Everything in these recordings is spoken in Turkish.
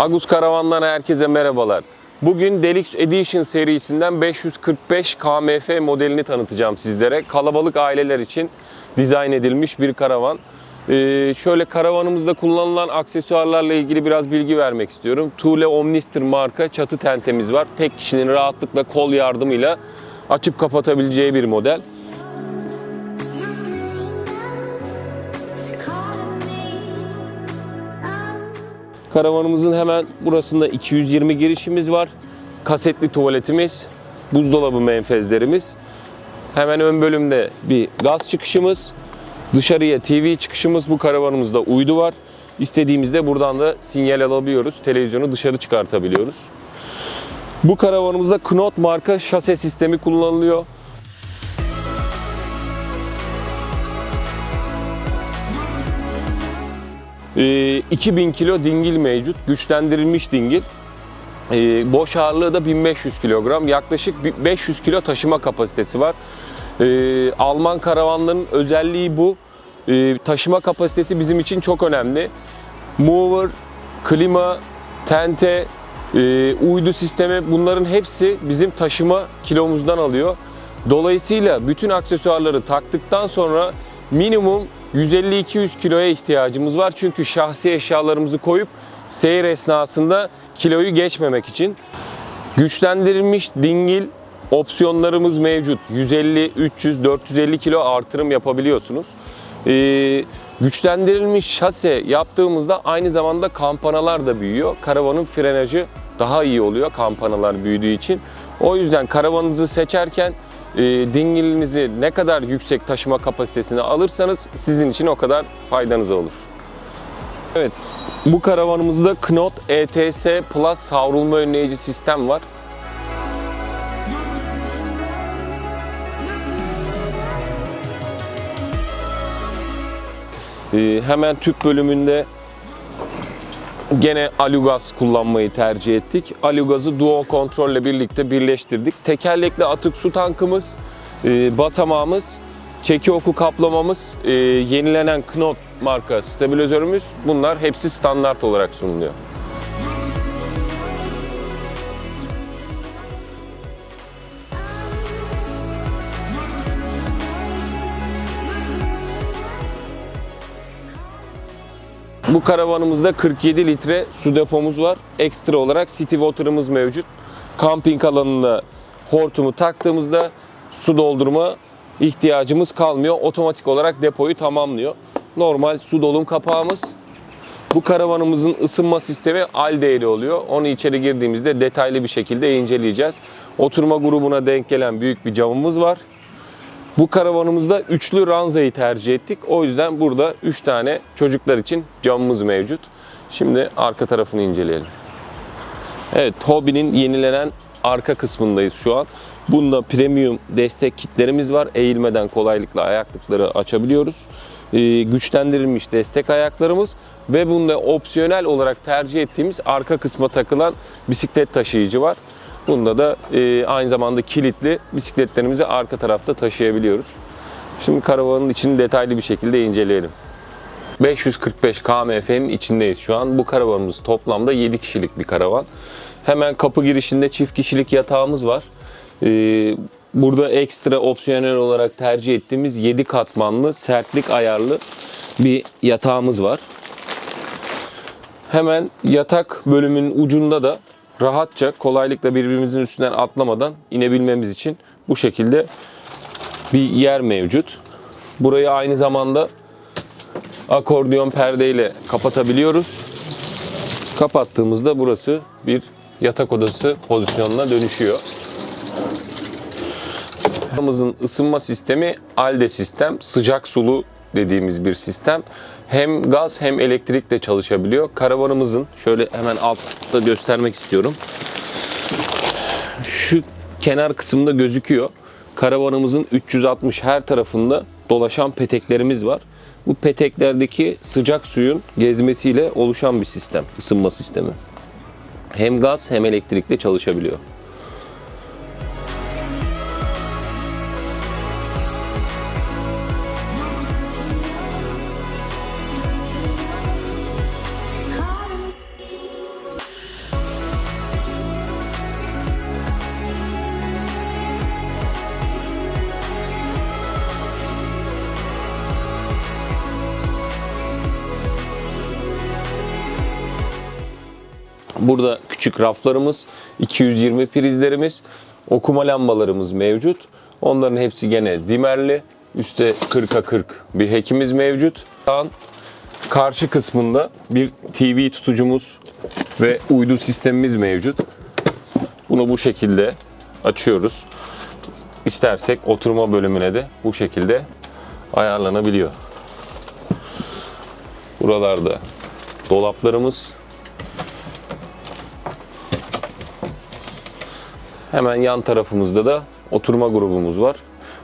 Agus Karavan'dan herkese merhabalar. Bugün Deluxe Edition serisinden 545 KMF modelini tanıtacağım sizlere. Kalabalık aileler için dizayn edilmiş bir karavan. Ee, şöyle karavanımızda kullanılan aksesuarlarla ilgili biraz bilgi vermek istiyorum. Thule Omnister marka çatı tentemiz var. Tek kişinin rahatlıkla kol yardımıyla açıp kapatabileceği bir model. Karavanımızın hemen burasında 220 girişimiz var. Kasetli tuvaletimiz, buzdolabı menfezlerimiz. Hemen ön bölümde bir gaz çıkışımız. Dışarıya TV çıkışımız bu karavanımızda uydu var. İstediğimizde buradan da sinyal alabiliyoruz. Televizyonu dışarı çıkartabiliyoruz. Bu karavanımızda Knot marka şase sistemi kullanılıyor. Ee, 2000 kilo dingil mevcut. Güçlendirilmiş dingil. Ee, boş ağırlığı da 1500 kilogram. Yaklaşık bir 500 kilo taşıma kapasitesi var. Ee, Alman karavanların özelliği bu. Ee, taşıma kapasitesi bizim için çok önemli. Mover, klima, tente, e, uydu sistemi bunların hepsi bizim taşıma kilomuzdan alıyor. Dolayısıyla bütün aksesuarları taktıktan sonra minimum 150-200 kiloya ihtiyacımız var. Çünkü şahsi eşyalarımızı koyup seyir esnasında kiloyu geçmemek için. Güçlendirilmiş dingil opsiyonlarımız mevcut. 150, 300, 450 kilo artırım yapabiliyorsunuz. Ee, güçlendirilmiş şase yaptığımızda aynı zamanda kampanalar da büyüyor. Karavanın frenajı daha iyi oluyor kampanalar büyüdüğü için. O yüzden karavanınızı seçerken e, dingilinizi ne kadar yüksek taşıma kapasitesini alırsanız sizin için o kadar faydanıza olur. Evet, bu karavanımızda Knot ETS Plus savrulma önleyici sistem var. Ee, hemen tüp bölümünde gene alugaz kullanmayı tercih ettik. Alugazı dual kontrolle birlikte birleştirdik. Tekerlekli atık su tankımız, e, basamağımız, çeki oku kaplamamız, e, yenilenen Knot marka stabilizörümüz bunlar hepsi standart olarak sunuluyor. Bu karavanımızda 47 litre su depomuz var. Ekstra olarak city water'ımız mevcut. Kamping alanında hortumu taktığımızda su doldurma ihtiyacımız kalmıyor. Otomatik olarak depoyu tamamlıyor. Normal su dolum kapağımız. Bu karavanımızın ısınma sistemi Alde ile oluyor. Onu içeri girdiğimizde detaylı bir şekilde inceleyeceğiz. Oturma grubuna denk gelen büyük bir camımız var. Bu karavanımızda üçlü ranzayı tercih ettik. O yüzden burada 3 tane çocuklar için camımız mevcut. Şimdi arka tarafını inceleyelim. Evet, Hobby'nin yenilenen arka kısmındayız şu an. Bunda premium destek kitlerimiz var. Eğilmeden kolaylıkla ayaklıkları açabiliyoruz. Ee, güçlendirilmiş destek ayaklarımız ve bunda opsiyonel olarak tercih ettiğimiz arka kısma takılan bisiklet taşıyıcı var. Bunda da e, aynı zamanda kilitli bisikletlerimizi arka tarafta taşıyabiliyoruz. Şimdi karavanın içini detaylı bir şekilde inceleyelim. 545 KMF'nin içindeyiz şu an. Bu karavanımız toplamda 7 kişilik bir karavan. Hemen kapı girişinde çift kişilik yatağımız var. Ee, burada ekstra opsiyonel olarak tercih ettiğimiz 7 katmanlı sertlik ayarlı bir yatağımız var. Hemen yatak bölümünün ucunda da rahatça kolaylıkla birbirimizin üstünden atlamadan inebilmemiz için bu şekilde bir yer mevcut. Burayı aynı zamanda akordiyon perdeyle kapatabiliyoruz. Kapattığımızda burası bir yatak odası pozisyonuna dönüşüyor. Karavanımızın ısınma sistemi ALDE sistem, sıcak sulu dediğimiz bir sistem. Hem gaz hem elektrikle çalışabiliyor. Karavanımızın şöyle hemen altta göstermek istiyorum. Şu kenar kısımda gözüküyor. Karavanımızın 360 her tarafında dolaşan peteklerimiz var. Bu peteklerdeki sıcak suyun gezmesiyle oluşan bir sistem, ısınma sistemi. Hem gaz hem elektrikle çalışabiliyor. Burada küçük raflarımız, 220 prizlerimiz, okuma lambalarımız mevcut. Onların hepsi gene dimerli. Üste 40'a 40 bir hekimiz mevcut. Dağın karşı kısmında bir TV tutucumuz ve uydu sistemimiz mevcut. Bunu bu şekilde açıyoruz. İstersek oturma bölümüne de bu şekilde ayarlanabiliyor. Buralarda dolaplarımız. Hemen yan tarafımızda da oturma grubumuz var.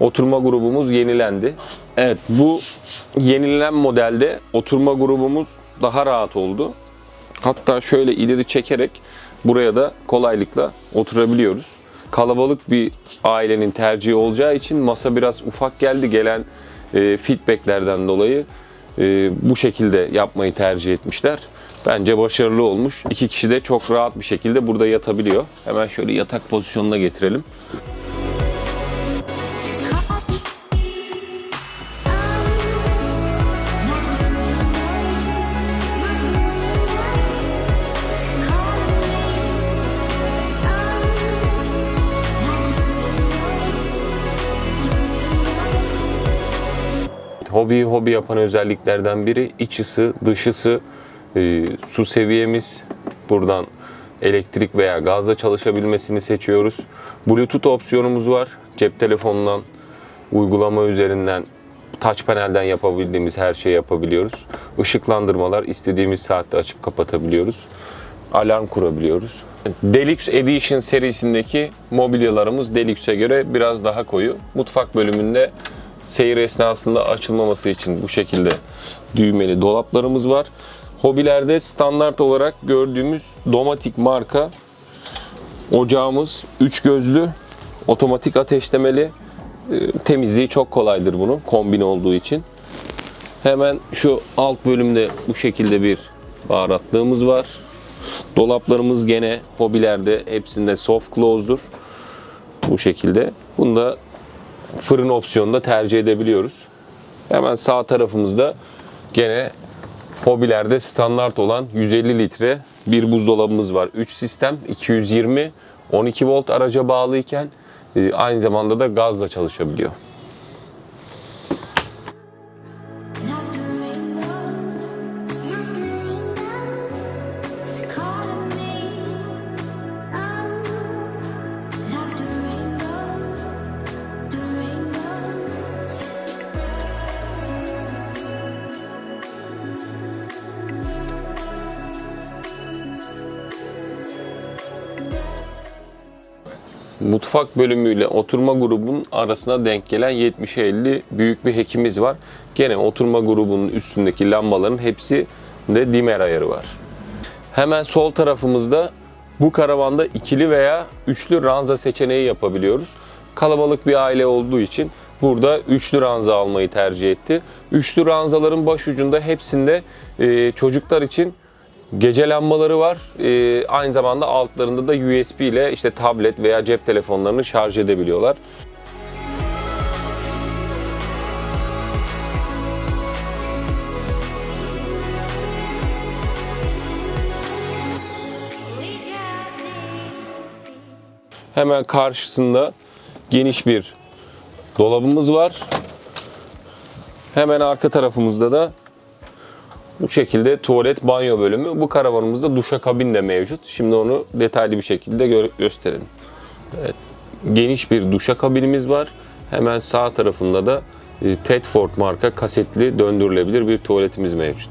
Oturma grubumuz yenilendi. Evet bu yenilen modelde oturma grubumuz daha rahat oldu. Hatta şöyle ileri çekerek buraya da kolaylıkla oturabiliyoruz. Kalabalık bir ailenin tercihi olacağı için masa biraz ufak geldi. Gelen e, feedbacklerden dolayı e, bu şekilde yapmayı tercih etmişler. Bence başarılı olmuş. İki kişi de çok rahat bir şekilde burada yatabiliyor. Hemen şöyle yatak pozisyonuna getirelim. Hobi hobi yapan özelliklerden biri iç ısı, dış ısı, e, su seviyemiz. Buradan elektrik veya gazla çalışabilmesini seçiyoruz. Bluetooth opsiyonumuz var. Cep telefonundan, uygulama üzerinden, touch panelden yapabildiğimiz her şeyi yapabiliyoruz. Işıklandırmalar istediğimiz saatte açıp kapatabiliyoruz. Alarm kurabiliyoruz. Deluxe Edition serisindeki mobilyalarımız Deluxe'e göre biraz daha koyu. Mutfak bölümünde seyir esnasında açılmaması için bu şekilde düğmeli dolaplarımız var. Hobilerde standart olarak gördüğümüz Domatik marka ocağımız 3 gözlü, otomatik ateşlemeli. E, Temizliği çok kolaydır bunun kombin olduğu için. Hemen şu alt bölümde bu şekilde bir baharatlığımız var. Dolaplarımız gene hobilerde hepsinde soft close'dur. Bu şekilde. Bunda fırın opsiyonunu da tercih edebiliyoruz. Hemen sağ tarafımızda gene hobilerde standart olan 150 litre bir buzdolabımız var. 3 sistem 220 12 volt araca bağlıyken e, aynı zamanda da gazla çalışabiliyor. Mutfak bölümüyle oturma grubunun arasına denk gelen 70'e 50 büyük bir hekimiz var. Gene oturma grubunun üstündeki lambaların hepsi de dimer ayarı var. Hemen sol tarafımızda bu karavanda ikili veya üçlü ranza seçeneği yapabiliyoruz. Kalabalık bir aile olduğu için burada üçlü ranza almayı tercih etti. Üçlü ranzaların baş ucunda hepsinde e, çocuklar için Gece lambaları var. Ee, aynı zamanda altlarında da USB ile işte tablet veya cep telefonlarını şarj edebiliyorlar. Hemen karşısında geniş bir dolabımız var. Hemen arka tarafımızda da bu şekilde tuvalet banyo bölümü. Bu karavanımızda duşakabin de mevcut. Şimdi onu detaylı bir şekilde gö- gösterelim. Evet, geniş bir duşakabinimiz var. Hemen sağ tarafında da e, Tedford marka kasetli döndürülebilir bir tuvaletimiz mevcut.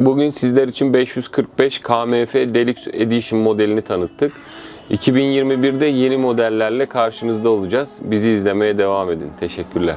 Bugün sizler için 545 KMF Deluxe Edition modelini tanıttık. 2021'de yeni modellerle karşınızda olacağız. Bizi izlemeye devam edin. Teşekkürler.